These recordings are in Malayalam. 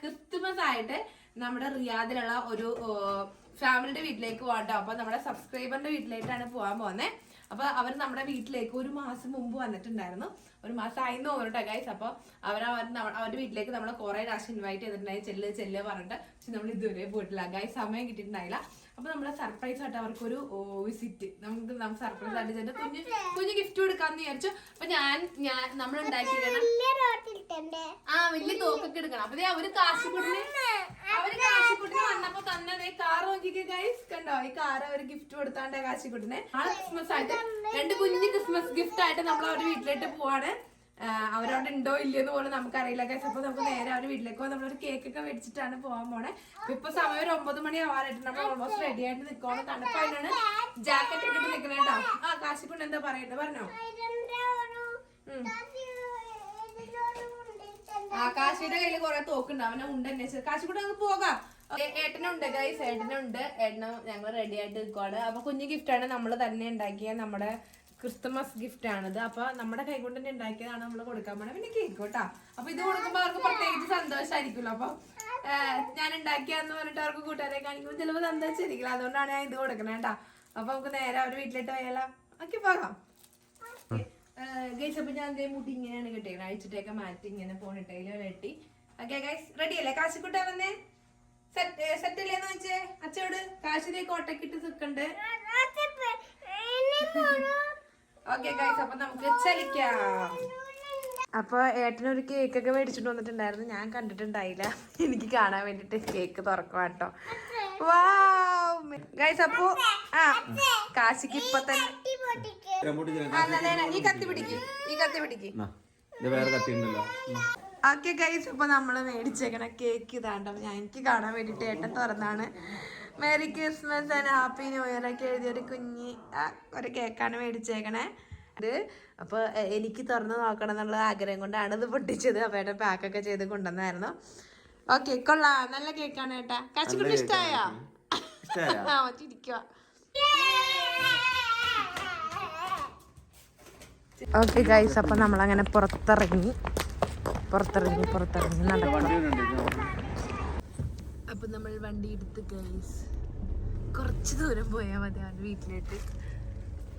ക്രിസ്തുമസ് ആയിട്ട് നമ്മുടെ റിയാദിലുള്ള ഒരു ഫാമിലിയുടെ വീട്ടിലേക്ക് പോകട്ടോ. കേട്ടോ അപ്പൊ നമ്മുടെ സബ്സ്ക്രൈബറിന്റെ വീട്ടിലേക്കാണ് പോകാൻ പോകുന്നത് അപ്പൊ അവർ നമ്മുടെ വീട്ടിലേക്ക് ഒരു മാസം മുമ്പ് വന്നിട്ടുണ്ടായിരുന്നു. ഒരു മാസം ആയിരുന്നു തോന്നട്ടെ ഗൈസ് അപ്പൊ അവർ അവരുടെ വീട്ടിലേക്ക് നമ്മൾ കുറെ പ്രാവശ്യം ഇൻവൈറ്റ് ചെയ്തിട്ടുണ്ടായി. ചെല്ല് ചെല്ല് പറഞ്ഞിട്ട്. പക്ഷെ നമ്മൾ ഇതുവരെ പോയിട്ടില്ല ഗൈസ് സമയം കിട്ടിയിട്ടുണ്ടായില്ല. അപ്പൊ നമ്മളെ സർപ്രൈസ് ആയിട്ട് അവർക്കൊരു വിസിറ്റ് നമുക്ക് നമുക്ക് സർപ്രൈസ് ആയിട്ട് ചെന്ന് കുഞ്ഞ് കുഞ്ഞ് ഗിഫ്റ്റ് കൊടുക്കാന്ന് വിചാരിച്ചു. അപ്പൊ ഞാൻ ഞാൻ നമ്മൾ തോക്കൊക്കെ എടുക്കണം. അപ്പൊ അവർ കാശിക്കുട്ടിന് അവർ കാശിക്കുട്ടിന് വന്നപ്പോ തന്നതേ കാർ നോക്കിക്ക് ഗൈസ് കണ്ടോ? ഈ കാർ അവർ ഗിഫ്റ്റ് കൊടുത്താണ്ട് കാശിക്കുട്ടിനെ. നാളെ ക്രിസ്മസ് ആയിട്ട് രണ്ട് കുഞ്ഞ് ക്രിസ്മസ് ഗിഫ്റ്റ് ആയിട്ട് നമ്മൾ അവരുടെ വീട്ടിലേക്ക് പോവാണ്. അവരവിടെ ഉണ്ടോ ഇല്ലയെന്ന് പോലും നമുക്കറിയില്ല ഗൈസ് അപ്പൊ നമുക്ക് നേരെ അവർ വീട്ടിലേക്ക് പോകാം നമ്മളൊരു കേക്ക് ഒക്കെ മേടിച്ചിട്ടാണ് പോകാൻ പോണേ. ഇപ്പൊ സമയം ഒരു ഒമ്പത് മണി ആവാനായിട്ട് നമ്മൾ ഓൾമോസ്റ്റ് റെഡി ആയിട്ട് നിൽക്കണം തണുപ്പായിട്ടാണ് ജാക്കറ്റ് ഇട്ടിട്ട് ഇട്ട് ആ കാശിക്കുട്ടി എന്താ പറയട്ടെ പറഞ്ഞോ. ആ കാശിയുടെ കയ്യിൽ കുറെ തോക്കുണ്ട്. അവനെ ഉണ്ട് അന്വേഷിച്ചത് കാശിക്കൂടെ നമുക്ക് പോകാം. ഏട്ടനുണ്ട് ഗൈസ് ഏട്ടനുണ്ട്. ഏട്ടനും ഞങ്ങൾ റെഡി ആയിട്ട് നിൽക്കുവാണ് അപ്പൊ കുഞ്ഞു ഗിഫ്റ്റാണ് നമ്മൾ തന്നെ ഉണ്ടാക്കിയ നമ്മുടെ ക്രിസ്തുമസ് ഗിഫ്റ്റ് ആണിത്. അപ്പൊ നമ്മുടെ കൈ കൊണ്ട് തന്നെ ഉണ്ടാക്കിയതാണ് നമ്മൾ കൊടുക്കാൻ പോണത് പിന്നെ കേക്ക് കേട്ടോ. അപ്പൊ ഇത് കൊടുക്കുമ്പോ അവർക്ക് പ്രത്യേകിച്ച് സന്തോഷമായിരിക്കുമല്ലോ അപ്പൊ ഞാൻ ഉണ്ടാക്കിയാന്ന് പറഞ്ഞിട്ട് അവർക്ക് കൂട്ടുകാരെ കാണിക്കുമ്പോൾ ചിലപ്പോൾ സന്തോഷിച്ചിരിക്കില്ല അതുകൊണ്ടാണ് ഞാൻ ഇത് കൊടുക്കണേ കേട്ടോ. അപ്പൊ നമുക്ക് നേരെ അവരുടെ വീട്ടിലിട്ട് പോയാലോ? ഓക്കെ പോകാം. ഗൈസ് അപ്പൊ ഞാൻ ദേ മുടി ഇങ്ങനെയാണ് കിട്ടിയത് അഴിച്ചിട്ടൊക്കെ മാറ്റി ഇങ്ങനെ പോണിട്ടയിൽ വെട്ടി ഓക്കെ ഗൈസ് റെഡി അല്ലേ? കാശിക്കുട്ട വന്നേ? സെറ്റ് സെറ്റ് അല്ലേന്ന് വെച്ചേ അച്ചോട് കാശിലേക്ക് കോട്ടക്കിട്ട് നിൽക്കണ്ട്. ഓക്കെ ഗൈസ് അപ്പൊ നമുക്ക് ചലിക്കാം. അപ്പൊ ഏട്ടനൊരു കേക്കൊക്കെ മേടിച്ചിട്ട് വന്നിട്ടുണ്ടായിരുന്നു. ഞാൻ കണ്ടിട്ടുണ്ടായില്ല. എനിക്ക് കാണാൻ വേണ്ടിട്ട് കേക്ക് തുറക്കാം കേട്ടോ ഗൈസ് അപ്പൊ ആ കാശിക്ക് ഇപ്പൊ തന്നെ ഈ കത്തി പിടിക്ക് ഈ കത്തി പിടിക്ക്. വേറെ കത്തി ഉണ്ടല്ലോ ഓക്കെ ഗൈസ് ഇപ്പൊ നമ്മൾ മേടിച്ചേക്കണ കേക്ക് ഇതാണ്ടോ. ഞാൻ എനിക്ക് കാണാൻ വേണ്ടിട്ട് ഏട്ടൻ തുറന്നാണ്. Merry Christmas and happy new year ഒക്കെ എഴുതിയൊരു കുഞ്ഞി ഒരു കേക്കാണ് മേടിച്ചേക്കണേ. ഇത് അപ്പൊ എനിക്ക് തുറന്ന് നോക്കണം എന്നുള്ള ആഗ്രഹം കൊണ്ടാണ് ഇത് പൊട്ടിച്ചത്. അപ്പൊ ഏട്ടൻ പാക്കൊക്കെ ചെയ്ത് കൊണ്ടുവന്നായിരുന്നു. ഓക്കെ കൊള്ളാം. നല്ല കേക്കാണ് ഏട്ടാ കാച്ചിക്കുട്ടി ഇഷ്ടായോ? ഓക്കെ ഗൈസ് അപ്പൊ നമ്മളങ്ങനെ പുറത്തിറങ്ങി. പുറത്തിറങ്ങി പുറത്തിറങ്ങി നടക്കണം അപ്പൊ നമ്മൾ വണ്ടി എടുത്ത് ഗൈസ് കുറച്ച് ദൂരം പോയാൽ മതി അവന്റെ വീട്ടിലേക്ക്.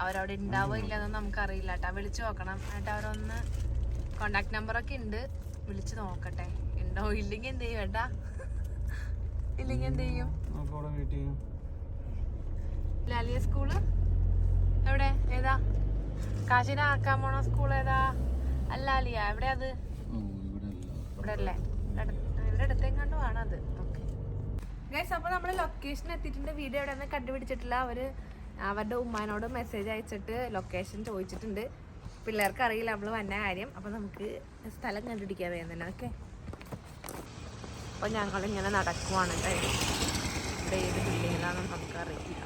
അവരവിടെ ഉണ്ടാവോ ഇല്ലെന്നൊന്നും നമുക്കറിയില്ല കേട്ടാ. വിളിച്ചു നോക്കണം. എന്നിട്ട് അവരൊന്ന് കോണ്ടാക്ട് നമ്പറൊക്കെ ഉണ്ട്. വിളിച്ചു നോക്കട്ടെ. ഉണ്ടോ ഇല്ലെങ്കിൽ എന്ത് ചെയ്യും? ഏട്ടാ ഇല്ലെങ്കിൽ എന്ത് ചെയ്യും? ലാലിയ സ്കൂൾ എവിടെ? ഏതാ? കാശിനെ ആക്കാൻ പോണ സ്കൂൾ ഏതാ? അല്ലാലിയ എവിടെ അത്? ഇവിടെ അല്ലേ ഇവിടെ അടുത്തെങ്ങാണ്ട് വേണം അത്. ഓക്കെ ഗൈസ് അപ്പോൾ നമ്മൾ ലൊക്കേഷൻ എത്തിയിട്ടുണ്ട്. വീഡിയോ എവിടെ നിന്ന് കണ്ടുപിടിച്ചിട്ടില്ല. അവർ അവരുടെ ഉമ്മാനോട് മെസ്സേജ് അയച്ചിട്ട് ലൊക്കേഷൻ ചോദിച്ചിട്ടുണ്ട്. പിള്ളേർക്ക് അറിയില്ല നമ്മൾ വന്ന കാര്യം. അപ്പോൾ നമുക്ക് സ്ഥലം കണ്ടുപിടിക്കാൻ വേണ്ടി ഓക്കെ അപ്പോൾ ഞങ്ങളിങ്ങനെ നടക്കുവാണ്. ഇവിടെ ഏത് ബിൽഡിങ്ങിലാണെന്ന് നമുക്കറിയില്ല.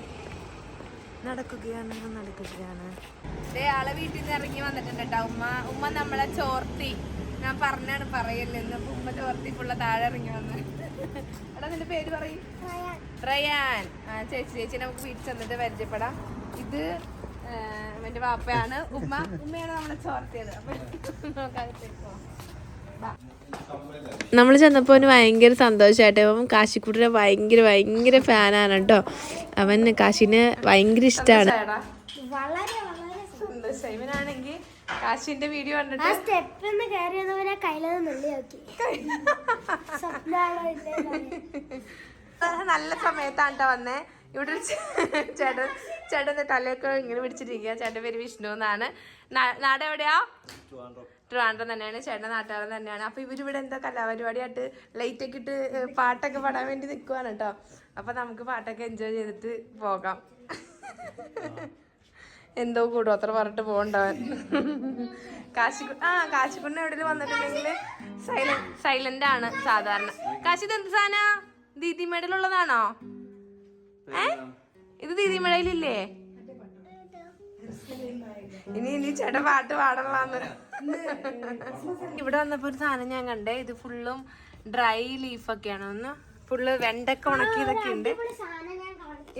നടക്കുകയാണ് നടക്കുകയാണ്. ആളെ വീട്ടിൽ നിന്ന് ഇറങ്ങി വന്നിട്ടുണ്ട് ഉമ്മ ഉമ്മ നമ്മളെ ചോർത്തി. ഞാൻ പറഞ്ഞാണ് പറയല്ലെന്ന് ഉമ്മ ചോർത്തി ഫുള്ള താഴെ ഇറങ്ങി വന്ന്. എടാ നിന്റെ പേര് പറയും. റയാൻ. ആ ചേച്ചി ചേച്ചി നമുക്ക് വീട്ടിൽ ചെന്നിട്ട് പരിചയപ്പെടാം. ഇത് എന്റെ വാപ്പയാണ്. ഉമ്മ ഉമ്മയാണ് നമ്മളെ ചോർത്തിയത്. അപ്പൊ നമുക്ക് പോവാം. നമ്മൾ ചെന്നപ്പോൾ അവന് ഭയങ്കര സന്തോഷമായിട്ട് അവൻ കാശിക്കുട്ടിനെ ഭയങ്കര ഭയങ്കര ഫാനാണ് കേട്ടോ. അവൻ കാശിനെ ഭയങ്കര ഇഷ്ടമാണ് ഇവനാണെങ്കിൽ കാശിന്റെ വീഡിയോ ആ കയ്യിലത് നുള്ളി നോക്കി നല്ല സമയത്താണ് ട്ടോ വന്നേ. ഇവിടെ ചേട്ടൻ ചേട്ടന്റെ തലയൊക്കെ ഇങ്ങനെ പിടിച്ചിട്ടിരിക്കുക ചേട്ടന്റെ പേര് വിഷ്ണു എന്നാണ്. നാട് എവിടെയാ? ട്രിവാൻഡ്രം. തന്നെയാണ്. ചേട്ടന്റെ നാട്ടുകാരൻ തന്നെയാണ്. അപ്പൊ ഇവിടെ എന്താ കലാപരിപാടിയായിട്ട് ലൈറ്റ് ഒക്കെ ഇട്ട് പാട്ടൊക്കെ പാടാൻ വേണ്ടി നിൽക്കുവാണ് കേട്ടോ. അപ്പൊ നമുക്ക് പാട്ടൊക്കെ എൻജോയ് ചെയ്തിട്ട് പോകാം. എന്തോ കൂടോത്ര പറഞ്ഞിട്ട് പോകണ്ടവൻ. കാശിക്കു ആ കാശിക്കുണ്ണ എവിടെയും വന്നിട്ടുണ്ടെങ്കിൽ സൈലന്റ് സൈലന്റ് ആണ് സാധാരണ. കാശി ഇത് എന്ത് സാധന? ദീദിമേടയിലുള്ളതാണോ? ഏ ഇത് ദീദിമേടയിലില്ലേ? ഇനി ഇനി ചേട്ടൻ പാട്ട് പാടലാന്ന് ഇവിടെ വന്നപ്പോ ഒരു സാധനം ഞാൻ കണ്ടേ. ഇത് ഫുള്ളും ഡ്രൈ ലീഫൊക്കെയാണ് ഒന്ന് ഫുള്ള് വെണ്ടക്ക ഉണക്കിയതൊക്കെ ഉണ്ട്.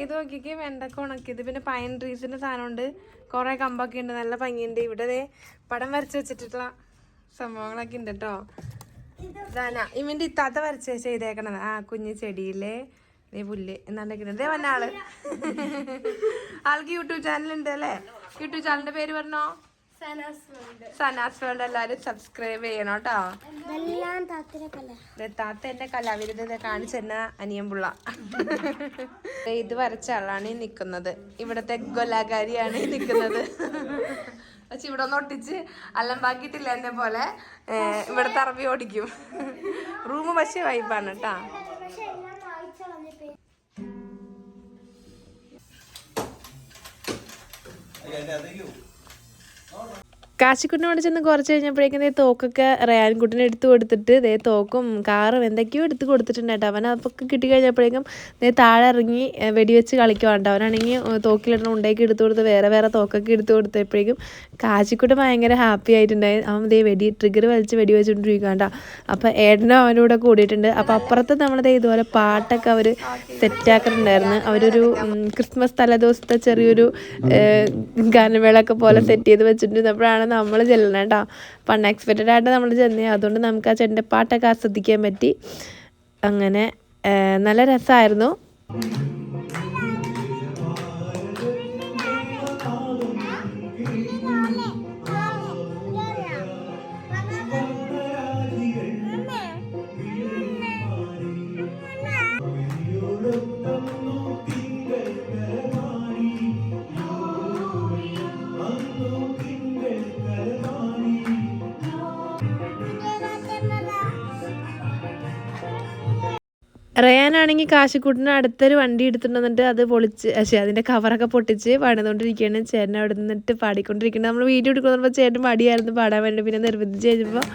ഇത് നോക്കിക്കേ വെണ്ടക്ക ഉണക്കിയത്. പിന്നെ പൈൻ ട്രീസിന്റെ സാധനമുണ്ട് കുറെ കമ്പൊക്കെ ഉണ്ട്. നല്ല ഭംഗിയുണ്ട്. ഇവിടെ പടം വരച്ച് വെച്ചിട്ടുള്ള സംഭവങ്ങളൊക്കെ ഉണ്ട് കേട്ടോ ഇവന്റെ ഇത്താത്ത വരച്ച് ചെയ്തേക്കണത്. ആ കുഞ്ഞു ചെടിയിലെ ദേ പുല്ല്. എന്നാണ്ടിരിക്കുന്നത് ഇതേ വന്ന ആൾ. ആൾക്ക് യൂട്യൂബ് ചാനൽ ഉണ്ട് അല്ലേ? യൂട്യൂബ് ചാനലിന്റെ പേര് പറഞ്ഞോ? സനാസ് വേൾഡ്. എല്ലാരും സബ്സ്ക്രൈബ് ചെയ്യണം കേട്ടോ. താത്ത എന്റെ കലാവിരുദ്ധ കാണിച്ചു തന്ന അനിയമ്പുള്ള ഇത് വരച്ച ആളാണ് ഈ നിക്കുന്നത്. ഇവിടത്തെ ഗൊലാകാരിയാണ് ഈ നിക്കുന്നത്. പക്ഷെ ഇവിടെ ഒന്ന് ഒട്ടിച്ച് അല്ലമ്പാക്കിയിട്ടില്ല എന്നെ പോലെ. ഇവിടെ ഇവിടുത്തെ അറബി ഓടിക്കും. റൂം പക്ഷേ വൈബാണ് കേട്ടാ. എല്ലാം വായിച്ചു കളഞ്ഞിട്ട് കാശിക്കുട്ടിനോട് ചെന്ന് കുറച്ച് കഴിഞ്ഞപ്പോഴേക്കും ദേ തോക്കൊക്കെ റയാൻകുട്ടിനെ എടുത്തു കൊടുത്തിട്ട് ദേ തോക്കും കാറും എന്തൊക്കെയോ എടുത്ത് കൊടുത്തിട്ടുണ്ട് കേട്ടോ. അവൻ അപ്പൊക്കെ കിട്ടി കഴിഞ്ഞപ്പോഴേക്കും ദേ താഴെ ഇറങ്ങി വെടിവെച്ച് കളിക്കുവാണ്ട് അവനാണെങ്കിൽ തോക്കിലിടണം ഉണ്ടേക്ക് എടുത്തു കൊടുത്ത് വേറെ വേറെ തോക്കൊക്കെ എടുത്തു കൊടുത്തപ്പോഴേക്കും കാശിക്കുട്ടി ഭയങ്കര ഹാപ്പി ആയിട്ടുണ്ടായി. അവൻ ദേ വെടി ട്രിഗർ വലിച്ച് വെടി വെച്ചുകൊണ്ടിരിക്കുകണ്ട അപ്പോൾ ഏട്ടനും അവന്റെ കൂടെ കൂടിയിട്ടുണ്ട്. അപ്പോൾ അപ്പുറത്ത് നമ്മൾ ദേ ഇതുപോലെ പാട്ടൊക്കെ അവർ സെറ്റാക്കുന്നുണ്ടായിരുന്നു അവരൊരു ക്രിസ്മസ് തലേദിവസത്തെ ചെറിയൊരു ഗാനമേള ഗാനമേളൊക്കെ പോലെ സെറ്റ് ചെയ്ത് വെച്ചിട്ടുണ്ടപ്പോഴാണ് നമ്മൾ ചെല്ലണം കേട്ടോ അപ്പം അൺഎക്സ്പെക്റ്റഡ് ആയിട്ട് നമ്മൾ ചെന്നേ അതുകൊണ്ട് നമുക്ക് ആ ചെണ്ട പാട്ടൊക്കെ ആസ്വദിക്കാൻ പറ്റി. അങ്ങനെ നല്ല രസമായിരുന്നു റയാനാണെങ്കിൽ കാശിക്കൂട്ടിന് അടുത്തൊരു വണ്ടി എടുത്തിട്ട് വന്നിട്ട് അത് പൊളിച്ച് പക്ഷേ അതിന്റെ കവറൊക്കെ പൊട്ടിച്ച് പാടുന്നുകൊണ്ടിരിക്കുകയാണ് ചേട്ടൻ അവിടെ നിന്നിട്ട് പാടിക്കൊണ്ടിരിക്കുന്നത് നമ്മൾ വീഡിയോ എടുക്കുന്നപ്പോൾ ചേട്ടൻ പാടിയായിരുന്നു പാടാൻ വേണ്ടി. പിന്നെ നിർബന്ധിച്ച് കഴിഞ്ഞപ്പോൾ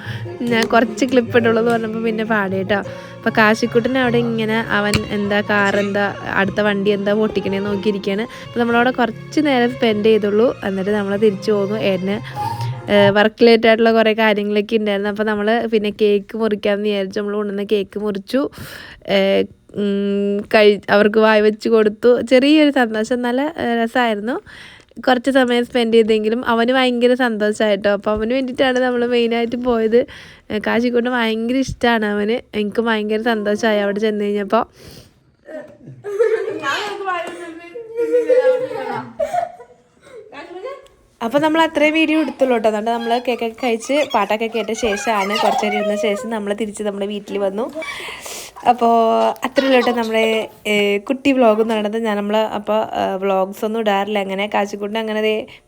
ഞാൻ കുറച്ച് ക്ലിപ്പ് ഇട്ടുള്ളൂ എന്ന് പറഞ്ഞപ്പോൾ പിന്നെ പാടി കേട്ടോ. അപ്പോൾ കാശിക്കുട്ടൻ അവിടെ ഇങ്ങനെ അവൻ എന്താ കാർ എന്താ അടുത്ത വണ്ടി എന്താ പൊട്ടിക്കണേ നോക്കിയിരിക്കുകയാണ് അപ്പോൾ നമ്മളവിടെ കുറച്ച് നേരം സ്പെൻഡ് ചെയ്തുള്ളൂ. എന്നിട്ട് നമ്മൾ തിരിച്ചു പോന്നു ഏട്ടന് വർക്ക് റിലേറ്റഡ് ആയിട്ടുള്ള കുറേ കാര്യങ്ങളൊക്കെ ഉണ്ടായിരുന്നു അപ്പോൾ നമ്മൾ പിന്നെ കേക്ക് മുറിക്കാമെന്ന് വിചാരിച്ചു നമ്മൾ കൊണ്ടുവന്ന കേക്ക് മുറിച്ചു. കഴി അവർക്ക് വായി വെച്ച് കൊടുത്തു. ചെറിയൊരു സന്തോഷം നല്ല രസമായിരുന്നു കുറച്ച് സമയം സ്പെൻഡ് ചെയ്തെങ്കിലും അവന് ഭയങ്കര സന്തോഷമായിട്ടോ അപ്പോൾ അവന് വേണ്ടിയിട്ടാണ് നമ്മൾ മെയിനായിട്ട് പോയത്. കാശിക്കൊണ്ട് ഭയങ്കര ഇഷ്ടമാണ് അവന്. എനിക്ക് ഭയങ്കര സന്തോഷമായി അവിടെ ചെന്ന് കഴിഞ്ഞപ്പോൾ അപ്പോൾ നമ്മൾ അത്രയും വീഡിയോ എടുത്തുള്ളൂ കേട്ടോ അതുകൊണ്ട് നമ്മൾ കേക്കൊക്കെ കഴിച്ച് പാട്ടൊക്കെ കേട്ട ശേഷമാണ് കുറച്ച് നേരം ഇരുന്ന ശേഷം നമ്മൾ തിരിച്ച് നമ്മുടെ വീട്ടിൽ വന്നു. അപ്പോൾ അത്രയുള്ളൂ നമ്മുടെ കുട്ടി വ്ളോഗ് എന്ന് പറയുന്നത് ഞാൻ നമ്മൾ അപ്പോൾ വ്ളോഗ്സ് ഒന്നും ഇടാറില്ല. അങ്ങനെ കാശിക്കൂട്ടിന് അങ്ങനെ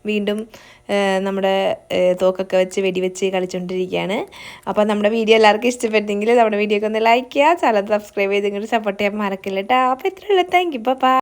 വീണ്ടും നമ്മുടെ തോക്കൊക്കെ വെച്ച് വെടിവെച്ച് കളിച്ചുകൊണ്ടിരിക്കുകയാണ് അപ്പോൾ നമ്മുടെ വീഡിയോ എല്ലാവർക്കും ഇഷ്ടപ്പെട്ടെങ്കിൽ നമ്മുടെ വീഡിയോക്ക് ഒന്ന് ലൈക്ക് ചെയ്യുക ചാനൽ സബ്സ്ക്രൈബ് ചെയ്ത് സപ്പോർട്ട് ചെയ്യാൻ മറക്കില്ല കേട്ടോ അപ്പോൾ ഇത്രയുള്ളൂ താങ്ക് യു അപ്പോൾ